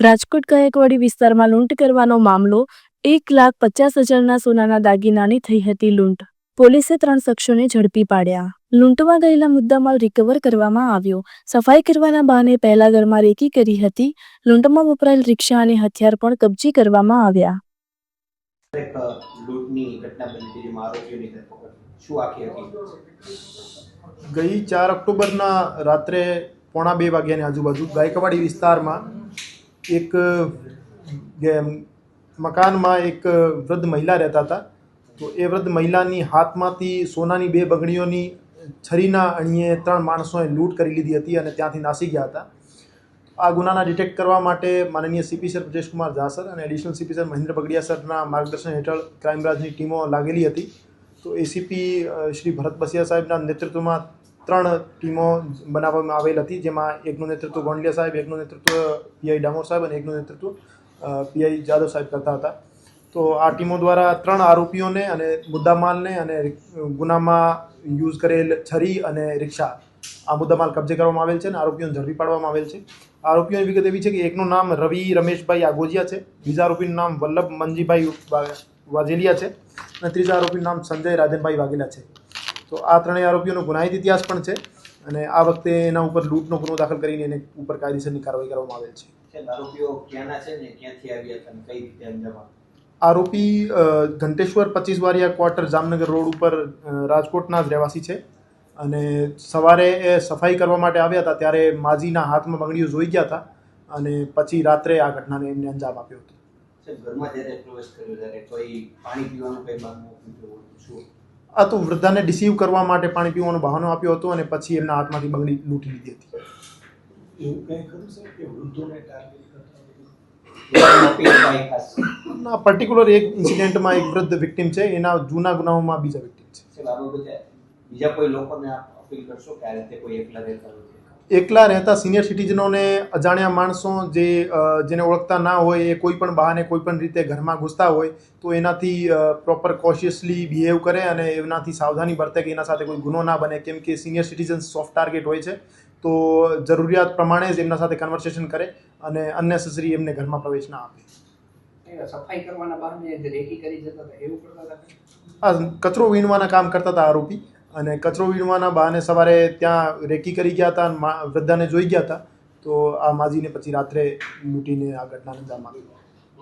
રાજકોટ ગાયકવાડી વિસ્તારમાં લૂંટ કરવાનો મામલો એક લાખ પચાસ હજારના સોનાના દાગીનાની થઈ હતી લૂંટ. પોલીસે ત્રણ શખ્સોને ઝડપી પાડ્યા. લૂંટમાં ગયેલા મુદ્દામાલ રિકવર કરવામાં આવ્યો. સફાઈ કરવાના બહાને પહેલા ઘરમાં રેકી કરી હતી. લૂંટમાં વપરાયેલ રિક્ષા અને હથિયાર પણ કબજે કરવામાં આવ્યા. એક લૂંટની ઘટના બની હતી જેમાં આરોપીઓની ધરપકડ. શું આખી હકીકત ગઈ ચાર ઓક્ટોબરના રાત્રે પોણા બે વાગ્યાની આજુબાજુ ગાયકવાડી વિસ્તારમાં એક મકાનમાં એક વૃદ્ધ મહિલા રહેતા હતા તો એ વૃદ્ધ મહિલાની હાથમાંથી સોનાની બે બગણીઓની છરીના અણીએ ત્રણ માણસોએ લૂંટ કરી લીધી હતી અને ત્યાંથી નાસી ગયા હતા આ ગુનાના ડિટેક્ટ કરવા માટે માનનીય CP sir Brajeshkumar Jha sir અને additional CP sir Mahendra Bagadiya સરના માર્ગદર્શન હેઠળ ક્રાઇમ બ્રાન્ચની ટીમો લાગેલી હતી। તો એસીપી શ્રી ભરત બસિયા સાહેબના નેતૃત્વમાં ત્રણ ટીમો બનાવવામાં આવેલ હતી, જેમાં એકનું નેતૃત્વ ગોંડલિયા સાહેબ, એકનું નેતૃત્વ પીઆઈ ડામોર સાહેબ અને એકનું નેતૃત્વ પીઆઈ જાદવ સાહેબ કરતા હતા. તો આ ટીમો દ્વારા ત્રણ આરોપીઓને અને મુદ્દામાલને અને ગુનામાં યુઝ કરેલ છરી અને રિક્ષા આ મુદ્દામાલ કબજે કરવામાં આવેલ છે અને આરોપીઓને ઝડપી પાડવામાં આવેલ છે. આરોપીઓની વિગત એવી છે કે એકનું નામ રવિ રમેશભાઈ આગોજિયા છે, બીજા આરોપીનું નામ વલ્લભ મનજીભાઈ વાજેલિયા છે અને ત્રીજા આરોપીનું નામ સંજય રાજનભાઈ વાઘેલા છે. તો આ ત્રણેય આરોપીઓનો ગુનાહિત ઇતિહાસ પણ છે અને આ વખતે એના ઉપર લૂંટનો ગુનો દાખલ કરીને એને ઉપર કાયદેસરની કાર્યવાહી કરવામાં આવેલ છે. છે આરોપીઓ ક્યાંના છે ને ક્યાંથી આવ્યા હતા કઈ રીતે અંજામ આરોપી ઘંટેશ્વર પચીસ વારિયા ક્વાર્ટર જામનગર રોડ ઉપર રાજકોટના જ રહેવાસી છે અને સવારે એ સફાઈ કરવા માટે આવ્યા હતા ત્યારે માજીના હાથમાં બંગડીઓ જોઈ ગયા હતા અને પછી રાત્રે આ ઘટનાને એમને અંજામ આપ્યો હતો. ઘરમાં જ્યારે પ્રવેશ કર્યો ત્યારે કોઈ પાણી પીવાનું કંઈ આ તો વૃદ્ધાને ડિસીવ કરવા માટે પાણી પીવાનો બહાનો આપ્યો હતો અને પછી એમના હાથમાંથી બંગડી લૂંટી લીધી હતી. આ પર્ટિક્યુલર એક ઇન્સિડેન્ટમાં એક વૃદ્ધ વિક્ટિમ છે. એના જૂના ગુનાઓમાં બીજા વિક્ટિમ છે. બીજા કોઈ લોકોને અપીલ કરશો કે આ રીતે કોઈ એકલા રહેતા એકલા રહેતા સિનિયર સિટીઝનોને અજાણ્યા માણસો જે જેને ઓળખતા ના હોય એ કોઈ પણ બહાને કોઈ પણ રીતે ઘરમાં ઘૂસતા હોય તો એનાથી પ્રોપર કોશિયસલી બિહેવ કરે અને એનાથી સાવધાની બરતે કે એના સાથે કોઈ ગુનો ના બને. કેમ કે સિનિયર સિટીઝન્સ સોફ્ટ ટાર્ગેટ હોય છે તો જરૂરિયાત પ્રમાણે જ એમના સાથે કન્વર્સેશન કરે અને અનનેસેસરી એમને ઘરમાં પ્રવેશ ના આપે. સફાઈ કરવાના બહાને રેકી કરી જતા હતા એવું કરતા હતા? કચરો વીણવાના કામ કરતા હતા આરોપી. અને કચરો વીણવાના બહાને સવારે ત્યાં રેકી કરી ગયા હતા અને વૃદ્ધાને જોઈ ગયા હતા. તો આ માજીને પછી રાત્રે લૂંટીને આ ઘટનાને અંજામ આપ્યો